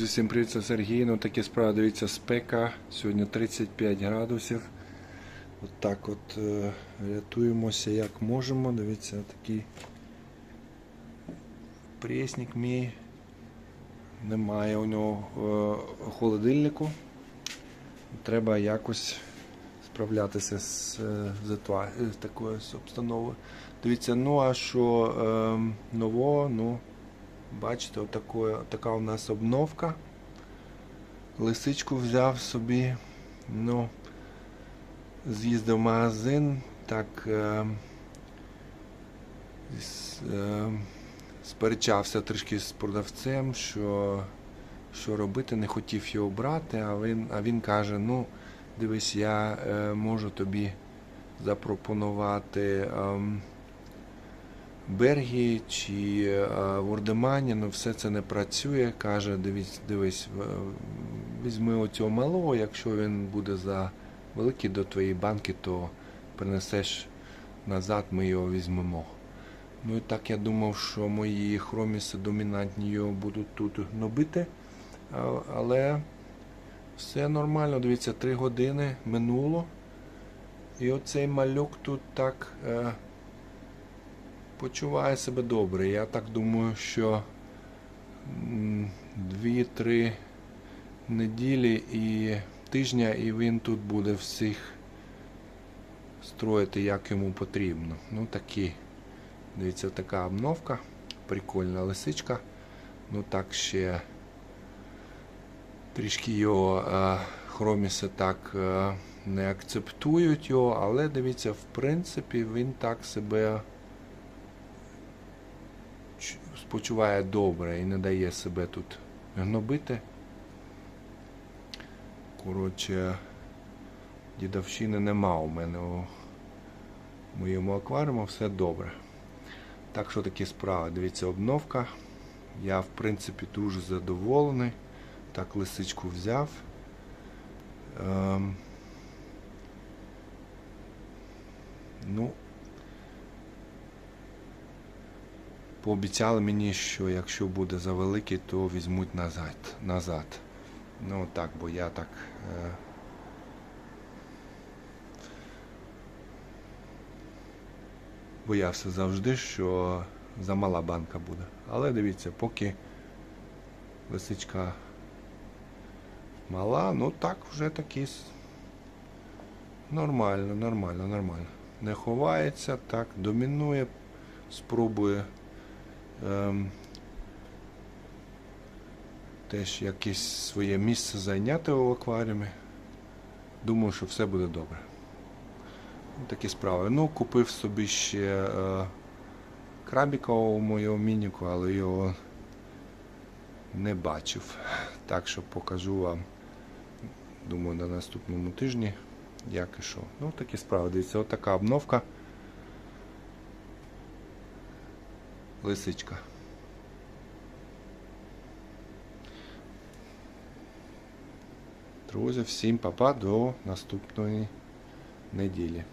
Друзі, всім привіт, це Сергій. Ну такі справи, дивіться, спека. Сьогодні 35 градусів. От так от е, рятуємося як можемо. Дивіться, такий преснік мій. Немає у нього е, холодильнику. Треба якось справлятися з, е, з, з такою обстановою. Дивіться, ну а що е, нового, ну. Бачите, отакої, така у нас обновка. Лисичку взяв собі. Ну, з'їздив в магазин, так е, с- е, сперечався трішки з продавцем, що, що робити, не хотів його брати, а він, а він каже: ну, дивись, я е, можу тобі запропонувати. ем, Бергі чи е, в Ордемані, ну все це не працює. Каже, дивись, дивись, візьми оцього малого, якщо він буде за великий до твоєї банки, то принесеш назад, ми його візьмемо. Ну і так я думав, що мої хроміси домінантні його будуть тут гнобити. Але все нормально, дивіться, три години минуло. І оцей малюк тут так. Почуває себе добре. Я так думаю, що м, дві-три неділі і тижня, і він тут буде всіх строїти, як йому потрібно. Ну такі, дивіться, така обновка, прикольна лисичка. Ну так ще трішки його е, хроміси так е, не акцептують його, але дивіться, в принципі, він так себе спочуває добре і не дає себе тут гнобити. Коротше, дідовщини нема у мене у моєму акваріумі, все добре. Так що такі справи. Дивіться, обновка. Я, в принципі, дуже задоволений. Так, лисичку взяв. Ем, ну, Пообіцяли мені, що якщо буде завеликий, то візьмуть назад. назад. Ну так, бо я так. Е... Боявся завжди, що замала банка буде. Але дивіться, поки лисичка мала, ну так вже такі. Нормально, нормально, нормально. Не ховається, так, домінує, спробує теж якесь своє місце зайняти в акваріумі. Думаю, що все буде добре. Такі справи. Ну, купив собі ще е, крабіка у моєму мініку, але його не бачив. Так що покажу вам, думаю, на наступному тижні, як і що. Ну, такі справи. Дивіться, отака обновка. Лисичка. Друзі, всім папа до наступної неділі.